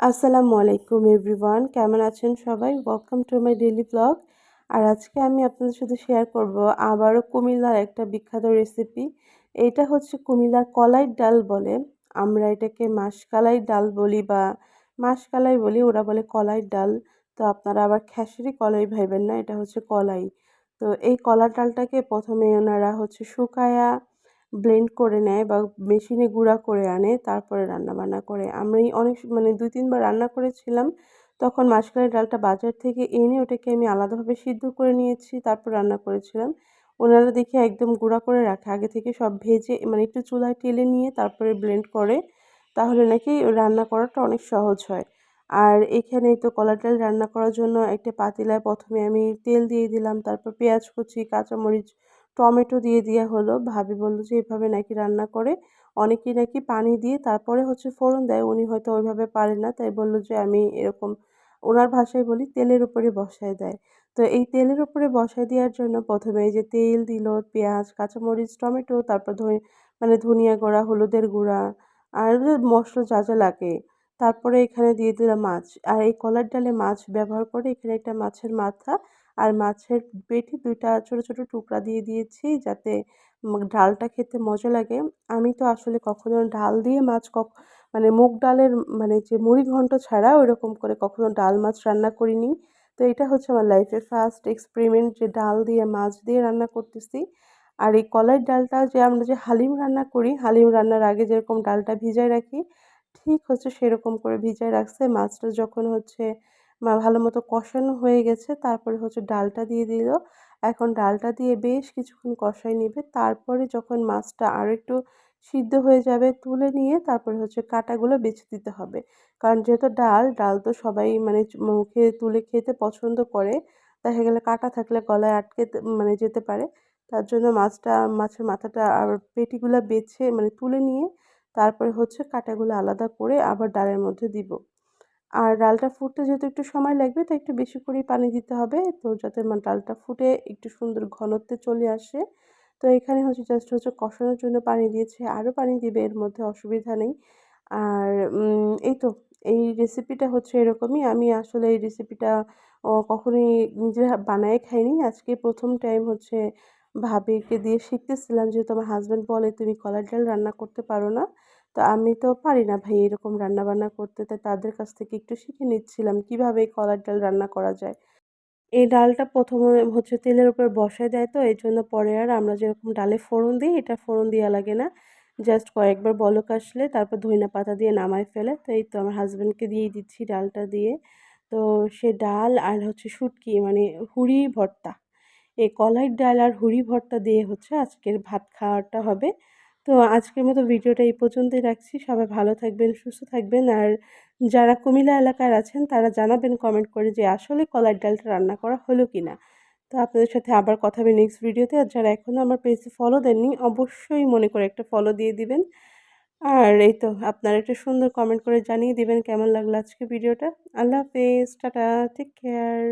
আসসালামু আলাইকুম এভরিওয়ান, কেমন আছেন সবাই? Welcome to my daily blog আর আজকে আমি আপনাদের সাথে শেয়ার করব আবারও কুমিল্লার একটা বিখ্যাত রেসিপি এটা হচ্ছে কুমিল্লার কলাই ডাল বলে। আমরা এটাকে মাসকালাই ডাল বলি বা মাসকালাই বলি, ওরা বলে কলাই ডাল। তো আপনারা আবার খেসারি কলাই ভাইবেন না, এটা হচ্ছে কলাই। তো এই কলার ডালটাকে প্রথমে ওনারা হচ্ছে শুকায়া ব্লেন্ড করে নেয় বা মেশিনে গুঁড়া করে আনে, তারপরে রান্নাবান্না করে। আমি অনেক মানে দুই, তিনবার রান্না করেছিলাম। তখন মাসকালের ডালটা বাজার থেকে এনে ওটাকে আমি আলাদাভাবে সিদ্ধ করে নিয়েছি, তারপর রান্না করেছিলাম। ওনারা দেখে একদম গুঁড়া করে রাখে। আগে থেকে সব ভেজে মানে একটু চুলায় টেলে নিয়ে তারপরে ব্লেন্ড করে, তাহলে নাকি রান্না করাটা অনেক সহজ হয়। আর এখানে তো কলার ডাল রান্না করার জন্য একটা পাতিলায় প্রথমে আমি তেল দিয়ে দিলাম, তারপর পেঁয়াজ কুচি, কাঁচামরিচ টমেটো দিয়ে দেওয়া হলো। ভাবি বলল যে, এভাবে নাকি রান্না করে? অনেকেই নাকি পানি দিয়ে তারপরে হচ্ছে ফোড়ন দেয়। উনি হয়তো ওইভাবে পারেন না। তাই বলল যে, আমি এরকম ওনার ভাষায় বলি তেলের উপরে বসায় দেয়। তো এই তেলের উপরে বসায় দেওয়ার জন্য প্রথমে এই যে তেল দিল, পেঁয়াজ, কাঁচামরিচ, টমেটো, তারপর ধনে মানে ধনিয়া গুঁড়া, হলুদের গুঁড়া, আর মশলা যা যা লাগে। তারপরে এখানে দিয়ে দিলাম মাছ। আর এই কলার ডালে মাছ ব্যবহার করে এখানে একটা মাছের মাথা আর মাছের পেটি দুইটা ছোট ছোট টুকরা দিয়ে দিয়েছি যাতে ডালটা খেতে মজা লাগে। আমি তো আসলে কখনো ডাল দিয়ে মাছ কক মানে মুগ ডালের মানে যে মুড়ি ঘন্ট ছাড়া ওইরকম করে কখনো ডাল মাছ রান্না করিনি। তো এটা হচ্ছে আমার লাইফের ফার্স্ট এক্সপেরিমেন্ট যে ডাল দিয়ে মাছ দিয়ে রান্না করতেছি। আর এই কলাইয়ের ডালটা যে আমরা যে হালিম রান্না করি, হালিম রান্নার আগে যেরকম ডালটা ভিজায় রাখি, ঠিক হচ্ছে সেরকম করে ভিজায় রাখছে। মাছটা যখন হচ্ছে ভালো মতো কষানো হয়ে গেছে। তারপরে হচ্ছে ডালটা দিয়ে দিল। এখন ডালটা দিয়ে বেশ কিছুক্ষণ কষাই নেবে। তারপরে যখন মাছটা আরও একটু সিদ্ধ হয়ে যাবে তুলে নিয়ে তারপরে হচ্ছে কাঁটাগুলো বেছে দিতে হবে। কারণ যেহেতু ডাল ডাল তো সবাই মানে মুখে তুলে খেতে পছন্দ করে। দেখা গেলে কাঁটা থাকলে গলায় আটকে মানে যেতে পারে। তার জন্য মাছটা, মাছের মাথাটা আর পেটিগুলো বেছে মানে তুলে নিয়ে তারপরে হচ্ছে কাঁটাগুলো আলাদা করে আবার ডালের মধ্যে দিব। আর ডালটা ফুটতে যেহেতু একটু সময় লাগবে তো একটু বেশি করেই পানি দিতে হবে। তো যাতে মানে ডালটা ফুটে একটু সুন্দর ঘনত্বে চলে আসে। তো এখানে হচ্ছে জাস্ট হচ্ছে কষানোর জন্য পানি দিয়েছে। আরও পানি দিবে, এর মধ্যে অসুবিধা নেই। আর এই তো, এই রেসিপিটা হচ্ছে এরকমই। আমি আসলে এই রেসিপিটা কখনোই নিজে বানায় খাইনি। আজকে প্রথম টাইম হচ্ছে ভাবিকে দিয়ে শিখতেছিলাম, যেহেতু আমার হাজব্যান্ড বলে, তুমি কলার ডাল রান্না করতে পারো না। তো আমি তো পারি না ভাই এরকম রান্নাবান্না করতে। তাই তাদের কাছ থেকে একটু শিখে নিচ্ছিলাম কীভাবে এই কলার ডাল রান্না করা যায়। এই ডালটা প্রথমে হচ্ছে তেলের উপর বসায় দেয় তো এই জন্য পরে আর আমরা যেরকম ডালে ফোড়ন দিই, এটা ফোড়ন দেওয়া লাগে না। জাস্ট কয়েকবার বলক আসলে তারপর ধইনা পাতা দিয়ে নামায় ফেলে। তো এই তো আমার হাজব্যান্ডকে দিয়েই দিচ্ছি ডালটা দিয়ে। তো সে ডাল আর হচ্ছে শুটকি মানে হুড়ি ভর্তা। এই কলাইয়ের ডাল আর হুড়ি ভর্তা দিয়ে হচ্ছে আজকের ভাত খাওয়াটা হবে। তো আজকের মতো ভিডিওটা এই পর্যন্তই রাখছি। সবাই ভালো থাকবেন, সুস্থ থাকবেন। আর যারা কুমিল্লা এলাকার আছেন, তারা জানাবেন কমেন্ট করে যে আসলে কলার ডালটা রান্না করা হলো কি না তো আপনাদের সাথে আবার কথা হবে নেক্সট ভিডিওতে আর যারা এখনও আমার পেজে ফলো দেননি, অবশ্যই মনে করে একটা ফলো দিয়ে দিবেন। আর এই তো, আপনারা একটা সুন্দর কমেন্ট করে জানিয়ে দিবেন কেমন লাগল আজকে ভিডিওটা আল্লাহ হাফেজ, টাটা টেক কেয়ার